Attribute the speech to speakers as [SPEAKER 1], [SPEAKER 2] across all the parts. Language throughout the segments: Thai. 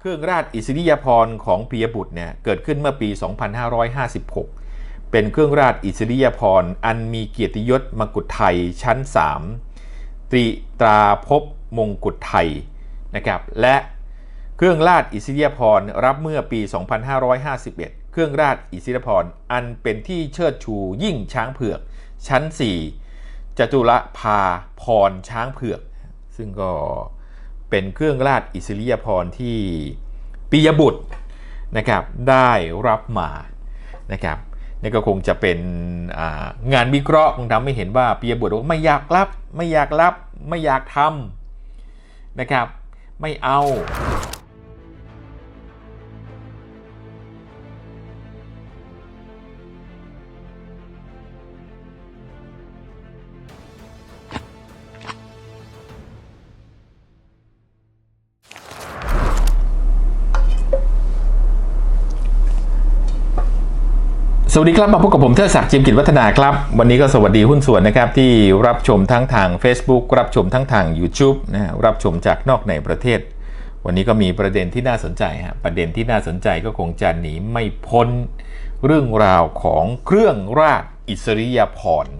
[SPEAKER 1] เครื่องราชอิสริยาภรณ์ของปิยบุตรเนี่ยเกิดขึ้นเมื่อปี 2556 เป็นเครื่องราชอิสริยาภรณ์อันมีเกียรติยศมกุฎไทยชั้น 3 ตรีตราภพมงกุฎไทยนะครับและเครื่องราชอิสริยาภรณ์รับเมื่อปี 2551 เครื่องราชอิสริยาภรณ์อันเป็นที่เชิดชูยิ่งช้างเผือก ชั้น 4จตุรภาพรช้างเผือก ซึ่งก็ เป็นเครื่องราชอิสริยาภรณ์ที่ปิยบุตรนะครับได้รับมานะครับนี่ก็คงจะเป็นงานวิเคราะห์คงทำให้เห็นว่าปิยบุตรว่าไม่อยากรับ ไม่อยากรับ ไม่อยากทำนะครับ ไม่เอา วัสดีครับมาพบกับผมเทดศักดิ์จิมกิจวัฒนาครับ วันนี้ก็สวัสดีหุ้นส่วนนะครับที่รับชมทั้งทาง Facebook รับชมทั้งทาง YouTube นะรับชมจากนอกในประเทศ วันนี้ก็มีประเด็นที่น่าสนใจฮะประเด็นที่น่าสนใจก็คงจะหนีไม่พ้น เรื่องราวของเครื่องราชอิสริยาภรณ์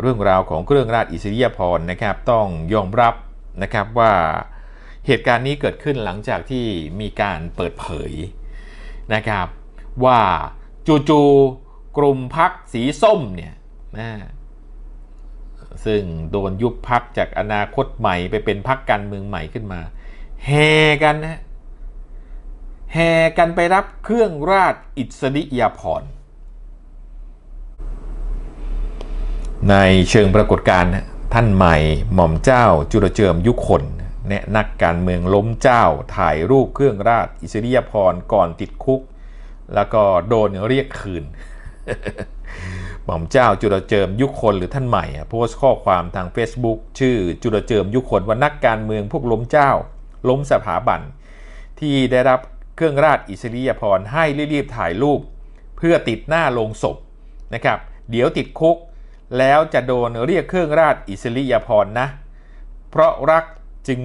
[SPEAKER 1] เรื่องราวของเครื่องราชอิสริยาภรณ์นะครับต้องยอมรับนะครับว่าเหตุการณ์นี้เกิดขึ้นหลังจากที่มีการเปิดเผยนะครับว่า จู่ๆกลุ่มพักสีส้มเนี่ยนะซึ่งโดนยุบพักจากอนาคตใหม่ไปเป็นพักการเมืองใหม่ขึ้นมาแห่กันนะแห่กันไปรับเครื่องราชอิสริยาภรณ์ในเชิงปรากฏการณ์ท่านใหม่หม่อมเจ้าจุลเจิมยุคนแนะนักการเมืองล้มเจ้าถ่ายรูปเครื่องราชอิสริยาภรณ์ก่อนติดคุก แล้วก็โดนเรียกคืน หม่อมเจ้าจุลเจิมยุคนหรือท่านใหม่อะโพสต์ข้อความทาง Facebook ชื่อจุลเจิมยุคนว่านักการเมืองพวกล้มเจ้า ล้มสถาบัน ที่ได้รับเครื่องราชอิสริยาภรณ์ให้รีบๆถ่ายรูป เพื่อติดหน้าโลงศพนะครับ เดี๋ยวติดคุก แล้วจะโดนเรียกเครื่องราชอิสริยาภรณ์นะ เพราะรักจึง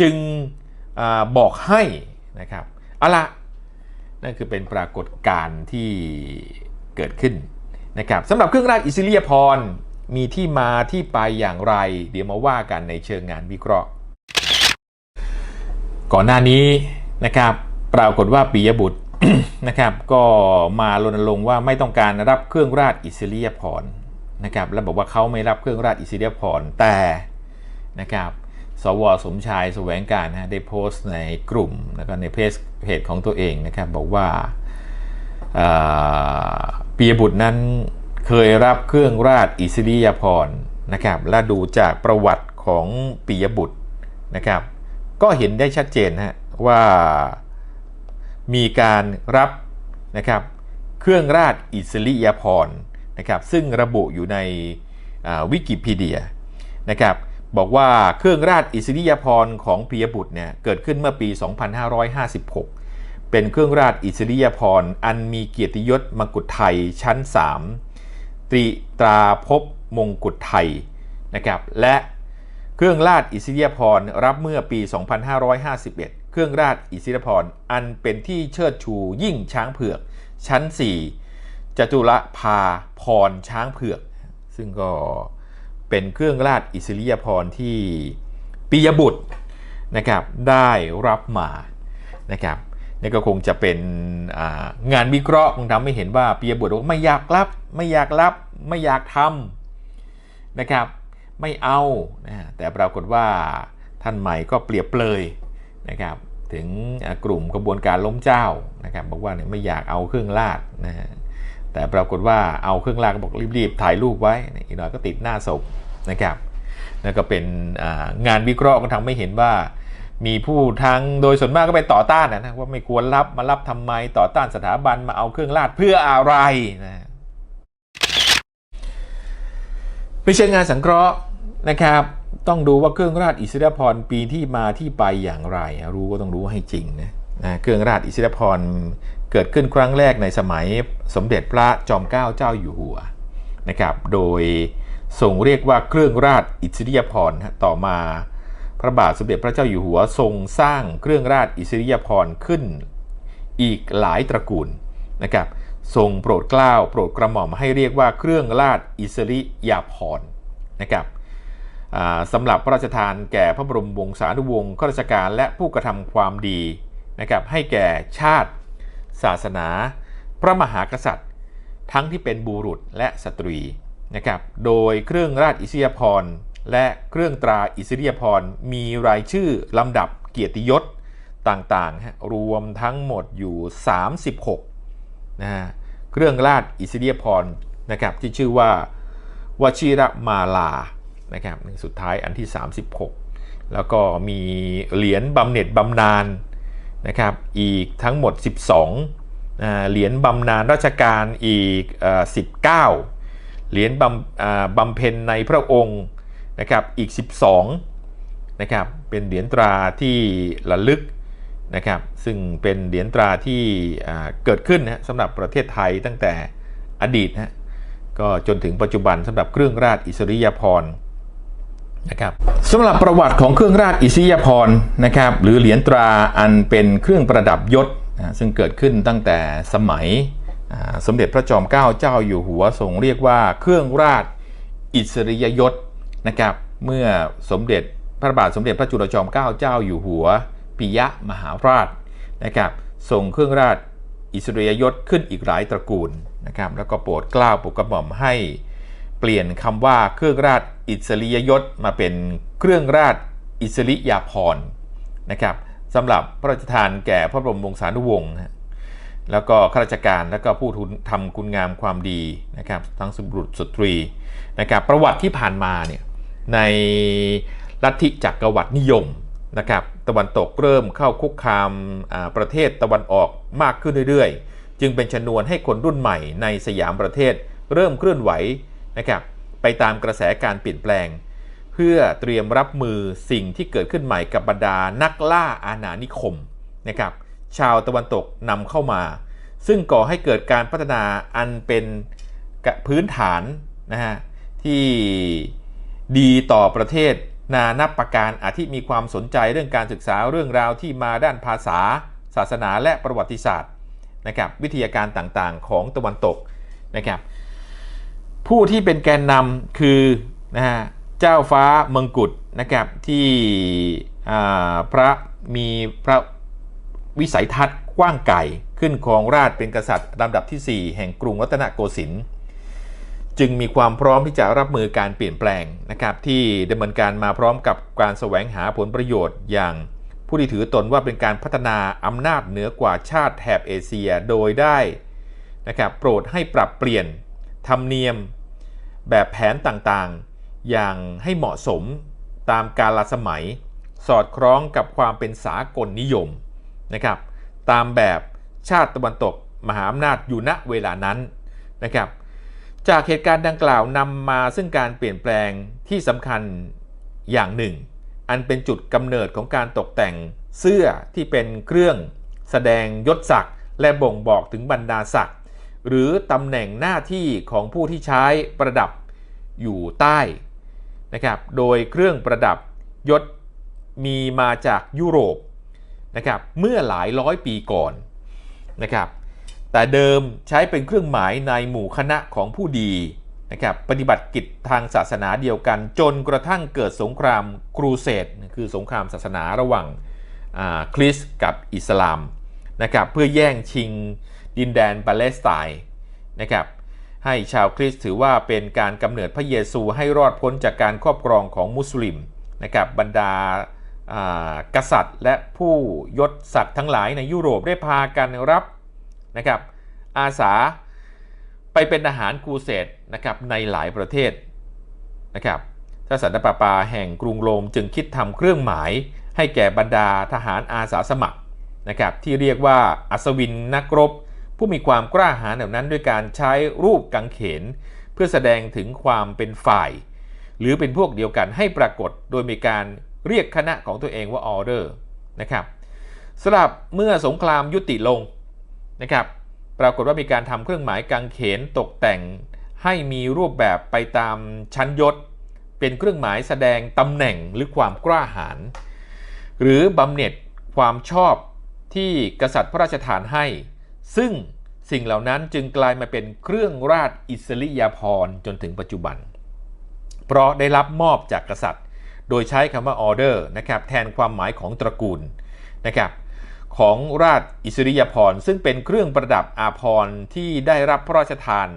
[SPEAKER 1] จึงอาบอกให้นะครับเอาละ นั่นคือเป็นปรากฏการณ์ที่เกิดขึ้นนะครับสำหรับเครื่องราชอิสริยาภรมีที่มาที่ไปอย่างไร เดี๋ยวมาว่ากันในเชิงงานวิเคราะห์ ก่อนหน้านี้นะครับปรากฏว่าปิยบุตรนะครับก็มารณรงค์ว่าไม่ต้องการรับเครื่องราชอิสริยาภรนะครับและบอกว่าเขาไม่รับเครื่องราชอิสริยาภรแต่นะครับ สวสมชายแสวงการนะได้โพสต์ในกลุ่มแล้วก็ในเพจเพจของตัวเองนะครับ บอกว่าปิยบุตรนั้นเคยรับเครื่องราชอิสริยาภรณ์นะครับและดูจากประวัติของปิยบุตรนะครับ ก็เห็นได้ชัดเจนฮะว่ามีการรับนะครับเครื่องราชอิสริยาภรณ์นะครับซึ่งระบุอยู่ในวิกิพีเดียนะครับ บอกว่าเครื่องราชอิสริยาภรณ์ของปิยบุตรเนี่ยเกิดขึ้นเมื่อปี 2556 เป็นเครื่องราชอิสริยาภรณ์อันมีเกียรติยศมกุฎไทยชั้น 3 ตรีตราภพมงกุฎไทยนะครับและเครื่องราชอิสริยาภรณ์รับเมื่อปี 2551 เครื่องราชอิสริยาภรณ์อันเป็นที่เชิดชูยิ่งช้างเผือก ชั้น 4จตุรภาพรช้างเผือก ซึ่งก็ เป็นเครื่องราชอิสริยาภรณ์ที่ปิยบุตรนะครับได้รับมานะครับนี่ก็คงจะเป็นงานวิเคราะห์คงทำให้เห็นว่าปิยบุตรบอกว่าไม่อยากรับ ไม่อยากรับ ไม่อยากทำนะครับ ไม่เอานะแต่ปรากฏว่าท่านใหม่ก็เปรียบเปรยนะครับถึงกลุ่มกระบวนการล้มเจ้านะครับบอกว่าเนี่ยไม่อยากเอาเครื่องราชนะฮะ แต่ปรากฏว่าเอาเครื่องราชบอกรีบๆ ถ่ายรูปไว้อีกหน่อยก็ติดหน้าศพนะครับนั่นก็เป็นงานวิเคราะห์ก็ทำให้เห็นว่า มีผู้ทางโดยส่วนมากก็ไปต่อต้านนะว่าไม่ควรรับมารับทำไมต่อต้านสถาบันมาเอาเครื่องราชเพื่ออะไรนะไม่ใช่งานสังเคราะห์นะครับ ต้องดูว่าเครื่องราชอิสริยาภรปีที่มาที่ไปอย่างไร รู้ก็ต้องรู้ให้จริงนะ นะเครื่องราชอิสริยาภรเกิดขึ้นครั้งแรกในสมัยสมเด็จพระจอมเกล้าเจ้าอยู่หัวนะครับ โดยทรงเรียกว่าเครื่องราชอิสริยาภรต่อมาพระบาทสมเด็จพระเจ้าอยู่หัวทรงสร้างเครื่องราชอิสริยาภรขึ้น อีกหลายตระกูลนะครับทรงโปรดเกล้าโปรดกระหม่อมให้เรียกว่าเครื่องราชอิสริยาภรณ์นะครับสำหรับพระราชทานแก่พระบรมวงศานุวงศ์ข้าราชการและผู้กระทำความดี นะครับให้แก่ชาติ ศาสนา พระมหากษัตริย์ ทั้งที่เป็นบุรุษและสตรีนะครับโดยเครื่องราชอิสริยาภรและเครื่องตราอิสริยาภรมีรายชื่อลำดับเกียรติยศต่างๆรวมทั้งหมดอยู่ 36นะเครื่องราชอิสริยาภรนะครับที่ชื่อว่าวชิรมาลานะครับสุดท้ายอันที่ 36 แล้วก็มีเหรียญบำเหน็จบำนาญ นะครับอีกทั้งหมด 12เหรียญบำนาญราชการอีก 19 เหรียญบำบำเพ็ญในพระองค์นะครับอีก 12นะครับเป็นเหรียญตราที่ระลึกนะครับซึ่งเป็นเหรียญตราที่เกิดขึ้นนะสำหรับประเทศไทยตั้งแต่อดีตนะก็จนถึงปัจจุบันสำหรับเครื่องราชอิสริยาภรณ์ นะครับสำหรับประวัติของเครื่องราชอิสริยาภรณ์นะครับหรือเหรียญตราอันเป็นเครื่องประดับยศนะซึ่งเกิดขึ้นตั้งแต่สมัยสมเด็จพระจอมเกล้าเจ้าอยู่หัวทรงเรียกว่าเครื่องราชอิสริยยศนะครับเมื่อสมเด็จพระบาทสมเด็จพระจุลจอมเกล้าเจ้าอยู่หัวปิยะมหาราชนะครับทรงเครื่องราชอิสริยยศขึ้นอีกหลายตระกูลนะครับแล้วก็โปรดเกล้าโปรดกระหม่อมให้เปลี่ยนคำว่าเครื่องราช อิสริยยศมาเป็นเครื่องราชอิสริยาภรณ์นะครับสำหรับพระราชทานแก่พระบรมวงศานุวงศ์นะแล้วก็ข้าราชการแล้วก็ผู้ทุนทำคุณงามความดีนะครับทั้งสุบุรุษสตรีนะครับประวัติที่ผ่านมาเนี่ยในลัทธิจักรวรรดินิยมนะครับตะวันตกเริ่มเข้าคุกคามประเทศตะวันออกมากขึ้นเรื่อยๆ จึงเป็นชนวนให้คนรุ่นใหม่ในสยามประเทศเริ่มเคลื่อนไหวนะครับ ไปตามกระแสการเปลี่ยนแปลง เพื่อเตรียมรับมือสิ่งที่เกิดขึ้นใหม่กับบรรดานักล่าอาณานิคมนะครับชาวตะวันตกนำเข้ามา ซึ่งก่อให้เกิดการพัฒนาอันเป็นพื้นฐานนะฮะที่ดีต่อประเทศนานับประการอาทิมีความสนใจเรื่องการศึกษาเรื่องราวที่มาด้านภาษา ศาสนาและประวัติศาสตร์นะครับวิทยาการต่างๆของตะวันตกนะครับ ผู้ที่เป็นแกนนำคือนะฮะเจ้าฟ้าเมืองกุฎนะครับที่พระมีพระวิสัยทัศน์กว้างไกลขึ้นครองราชเป็นกษัตริย์ลำดับทีสี่ 4 แห่งกรุงรัตนโกสินทร์จึงมีความพร้อมที่จะรับมือการเปลี่ยนแปลงนะครับที่ดำเนินการมาพร้อมกับการแสวงหาผลประโยชน์อย่างผู้ที่ถือตนว่าเป็นการพัฒนาอำนาจเหนือกว่าชาติแถบเอเชียโดยได้นะครับโปรดให้ปรับเปลี่ยนธรรมเนียม แบบแผนต่างๆ อย่างให้เหมาะสมตามกาลสมัย สอดคล้องกับความเป็นสากลนิยมนะครับตามแบบชาติตะวันตกมหาอำนาจอยู่ณเวลานั้นนะครับจากเหตุการณ์ดังกล่าวนำมาซึ่งการเปลี่ยนแปลงที่สำคัญอย่างหนึ่ง อันเป็นจุดกำเนิดของการตกแต่งเสื้อที่เป็นเครื่องแสดงยศศักดิ์และบ่งบอกถึงบรรดาศักดิ์ หรือตำแหน่งหน้าที่ของผู้ที่ใช้ประดับอยู่ใต้นะครับโดยเครื่องประดับยศมีมาจากยุโรปนะครับเมื่อหลายร้อยปีก่อนนะครับแต่เดิมใช้เป็นเครื่องหมายในหมู่คณะของผู้ดีนะครับปฏิบัติกิจทางศาสนาเดียวกันจนกระทั่งเกิดสงครามครูเสดคือสงครามศาสนาระหว่างคริสต์กับอิสลามนะครับเพื่อแย่งชิง ดินแดนปาเลสไตน์นะครับให้ชาวคริสต์ถือว่าเป็นการกำเนิดพระเยซูให้รอดพ้นจากการครอบครองของมุสลิมนะครับบรรดากษัตริย์และผู้ยศศักดิ์ทั้งหลายในยุโรปได้พากันรับนะครับอาสาไปเป็นทหารครูเสดนะครับในหลายประเทศนะครับทสันตปาปาแห่งกรุงโรมจึงคิดทำเครื่องหมายให้แก่บรรดาทหารอาสาสมัครนะครับที่เรียกว่าอัศวินนักรบ ผู้มีความกล้าหาญเหล่านั้นด้วยการใช้รูปกังเขน เพื่อแสดงถึงความเป็นฝ่าย หรือเป็นพวกเดียวกันให้ปรากฏโดยมีการเรียกคณะของตัวเองว่าออเดอร์นะครับสำหรับเมื่อสงครามยุติลงนะครับปรากฏว่ามีการทำเครื่องหมายกังเขนตกแต่ง ให้มีรูปแบบไปตามชั้นยศ เป็นเครื่องหมายแสดงตำแหน่งหรือความกล้าหาญหรือบำเหน็จความชอบที่กษัตริย์พระราชทานให้ ซึ่งสิ่งเหล่านั้นจึงกลายมาเป็นเครื่องราชอิสริยาภรณ์จนถึงปัจจุบัน เพราะได้รับมอบจากกษัตริย์ โดยใช้คำว่าออเดอร์นะครับแทนความหมายของตระกูลนะครับของราชอิสริยาภรณ์ซึ่งเป็นเครื่องประดับอาภรณ์ที่ได้รับพระราชทาน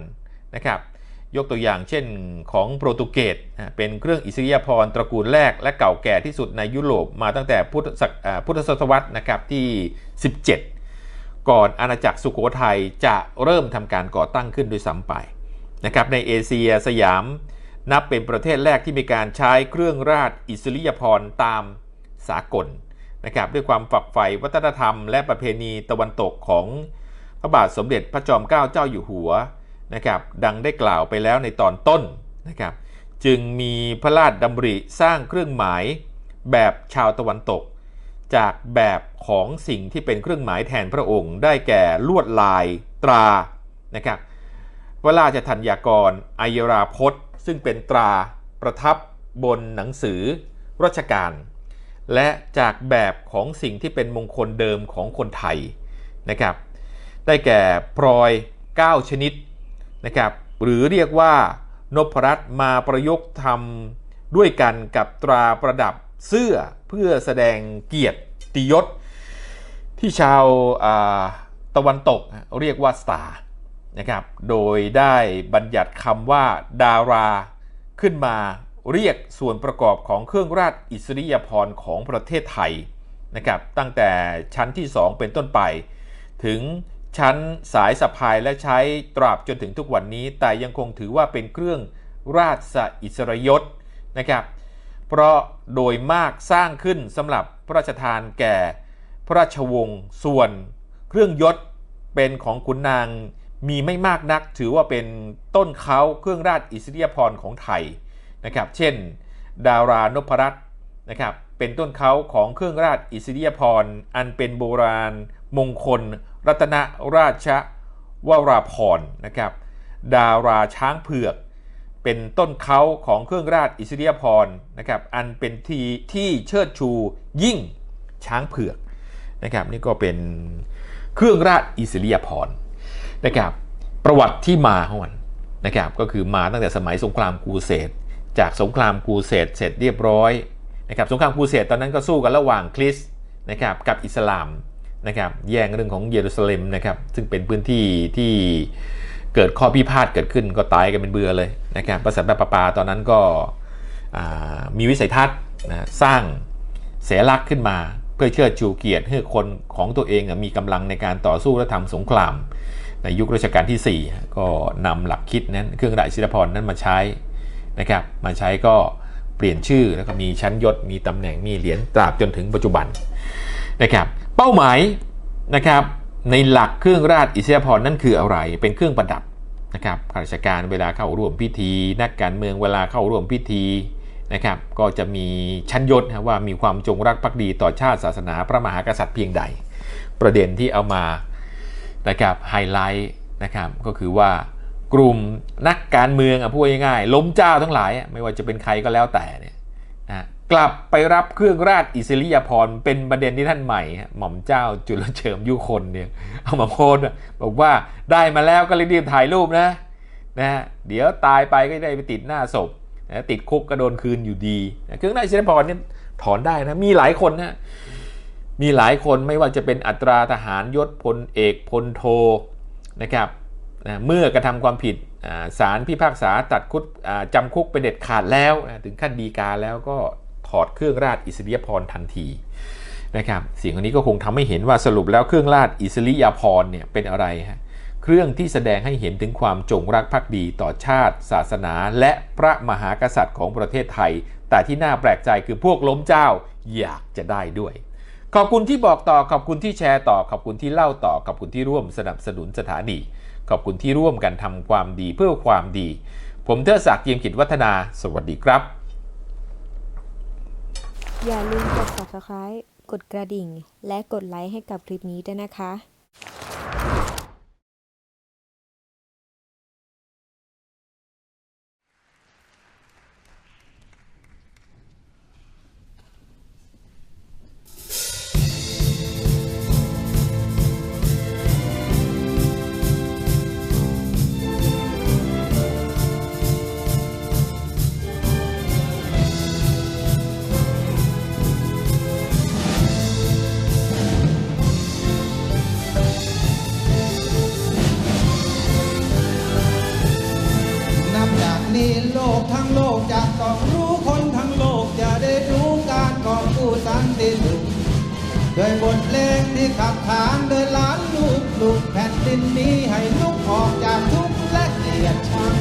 [SPEAKER 1] นะครับยกตัวอย่างเช่นของโปรตุเกสเป็นเครื่องอิสริยาภรณ์ตระกูลแรกและเก่าแก่ที่สุดในยุโรปมาตั้งแต่พุทธศักอ่าพุทธศตวรรษนะครับที่ 17 ก่อนอาณาจักรสุโขทัยจะเริ่มทำการก่อตั้งขึ้นด้วยซ้ำไปนะครับในเอเชียสยามนับเป็นประเทศแรกที่มีการใช้เครื่องราชอิสริยาภรณ์ตามสากลนะครับด้วยความฝักใฝ่วัฒนธรรมและประเพณีตะวันตกของพระบาทสมเด็จพระจอมเกล้าเจ้าอยู่หัวนะครับดังได้กล่าวไปแล้วในตอนต้นนะครับจึงมีพระราชดำริสร้างเครื่องหมายแบบชาวตะวันตก จากแบบของสิ่งที่เป็นเครื่องหมายแทนพระองค์ ได้แก่ลวดลายตรานะครับพระราชธัญญากรอัยราพจน์ ซึ่งเป็นตราประทับบนหนังสือราชการ และจากแบบของสิ่งที่เป็นมงคลเดิมของคนไทยนะครับได้แก่พลอย 9 ชนิดนะครับหรือเรียกว่านพรัตน์มาประยุกต์ทำด้วยกันกับตราประดับ เสื้อเพื่อแสดงเกียรติยศ ที่ชาวาตะวันตกเรียกว่าสตาร์นะครับ โดยได้บัญญัติคำว่าดาราขึ้นมาเรียกส่วนประกอบของเครื่องราชอิสริยาภรณ์ของประเทศไทยนะครับ ตั้งแต่ชั้นที่ 2 เป็นต้นไป ถึงชั้นสายสะพายและใช้ตราบจนถึงทุกวันนี้ แต่ยังคงถือว่าเป็นเครื่องราชอิสริยศนะครับ เพราะโดยมากสร้างขึ้นสำหรับพระราชทานแก่พระราชวงศ์ส่วนเครื่องยศเป็นของขุนนางมีไม่มากนัก ถือว่าเป็นต้นเขาเครื่องราชอิสริยาภรของไทยนะครับ เช่น ดารานพรัตน์นะครับเป็นต้นเขาของเครื่องราชอิสริยาภรอันเป็นโบราณ มงคล รัตนราชวราพรนะครับ ดาราช้างเผือก เป็นต้นเขาของเครื่องราชอิสริยาภรณ์นะครับอันเป็นที่ที่เชิดชูยิ่งช้างเผือกนะครับนี่ก็เป็นเครื่องราชอิสริยาภรณ์นะครับประวัติที่มาของมันนะครับก็คือมาตั้งแต่สมัยสงครามกูเสดจากสงครามกูเสดเสร็จเรียบร้อยนะครับสงครามกูเสดตอนนั้นก็สู้กันระหว่างคริสต์นะครับกับอิสลามนะครับแย่งเรื่องของเยรูซาเล็มนะครับซึ่งเป็นพื้นที่ที่ เกิดข้อพิพาทเกิดขึ้นก็ตายกันเป็นเบื่อเลยนะครับพระสันตะปาปาตอนนั้นก็มีวิสัยทัศน์นะสร้างเสลักษ์ขึ้นมา เพื่อเชิดชูเกียรติให้คนของตัวเองมีกำลังในการต่อสู้และทำสงคราม ในยุครัชกาลที่ 4 ก็นำหลักคิดนั้นเครื่องราชศิลพรนั้นมาใช้นะครับมาใช้ก็เปลี่ยนชื่อแล้วก็มีชั้นยศมีตำแหน่งมีเหรียญตราบจนถึงปัจจุบันนะครับเป้าหมายนะครับ ในหลักเครื่องราชอิสริยาภรนั่นคืออะไร เป็นเครื่องประดับนะครับข้าราชการเวลาเข้าร่วมพิธี นักการเมืองเวลาเข้าร่วมพิธีนะครับ ก็จะมีชั้นยศว่ามีความจงรักภักดีต่อชาติศาสนาพระมหากษัตริย์เพียงใด ประเด็นที่เอามานะครับไฮไลท์นะครับก็คือว่ากลุ่มนักการเมืองอะพูดง่ายๆล้มเจ้าทั้งหลาย ไม่ว่าจะเป็นใครก็แล้วแต่เนี่ย กลับไปรับเครื่องราชอิสริยาภรณ์เป็นประเด็นที่ท่านใหม่ หม่อมเจ้าจุลเฉิมยุคนเนี่ยเอามาโพสบอกว่าได้มาแล้วก็รีบถ่ายรูปนะนะเดี๋ยวตายไปก็ได้ไปติดหน้าศพนะติดคุกก็โดนคืนอยู่ดีนะเครื่องราชอิสริยาภรณ์เนี่ยถอนได้นะมีหลายคนนะมีหลายคนไม่ว่าจะเป็นอัตราทหารยศพลเอกพลโทนะครับนะเมื่อกระทำความผิดอ่าศาลพิพากษาตัดคุกจำคุกเป็นเด็ดขาดแล้วนะถึงขั้นดีกาแล้วก็ อดเครื่องราชอิสริยาภรทันทีนะครับสิ่งนนี้ก็คงทำให้เห็นว่าสรุปแล้วเครื่องราชอิสริยาภรเนี่ยเป็นอะไรฮะเครื่องที่แสดงให้เห็นถึงความจงรักภักดีต่อชาติ ศาสนา และพระมหากษัตริย์ของประเทศไทย แต่ที่น่าแปลกใจคือพวกล้มเจ้าอยากจะได้ด้วย ขอบคุณที่บอกต่อขอบคุณที่แชร์ต่อขอบคุณที่เล่าต่อขอบคุณที่ร่วมสนับสนุนสถานี ขอบคุณที่ร่วมกันทำความดีเพื่อความดี ผมเทอศักดิ์เยียมกิจวัฒนา สวัสดีครับ
[SPEAKER 2] อย่าลืมกด subscribe กดกระดิ่ง และกดไลค์ให้กับคลิปนี้ด้วยนะคะ นี้โลก
[SPEAKER 3] ทั้งโลกจะต้องรู้คนทั้งโลกจะได้รู้การกองกู้สันติสุขด้วยบทเพลงที่ขับขานโดยล้านลูกลูกแผ่นดินนี้ให้ลุกออกจากทุกและเกลียดชัง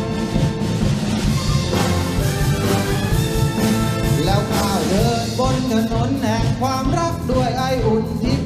[SPEAKER 3] แล้วก้าวเดินบนถนนแห่งความรักด้วยไออุ่นที่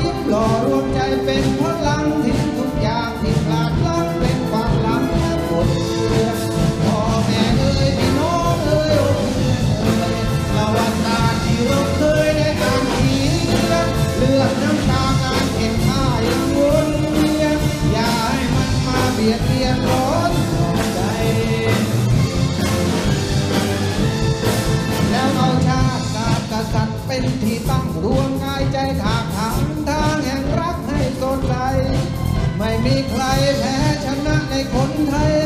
[SPEAKER 3] ยิ้มหล่อรวมใจเป็นพลังทิ้งทุกอย่างที่พลาดลังเป็นความลังและปวดเมื่อพ่อแม่เอ้ยพี่น้องเอ้ยโอ้เพื่อนเอ้ยประวัติศาสตร์ที่เราเคยได้อ่านเลือดเลือดน้ำตาการเก็บผ้ายังวนเวียนอย่าให้มันมาเบียดเบียนร้อนใจ แล้วเอาชาติศาตร์กษัตว์เป็นที่ตั้งรวมกายใจทาง มีใครแพ้ชนะในคนไทย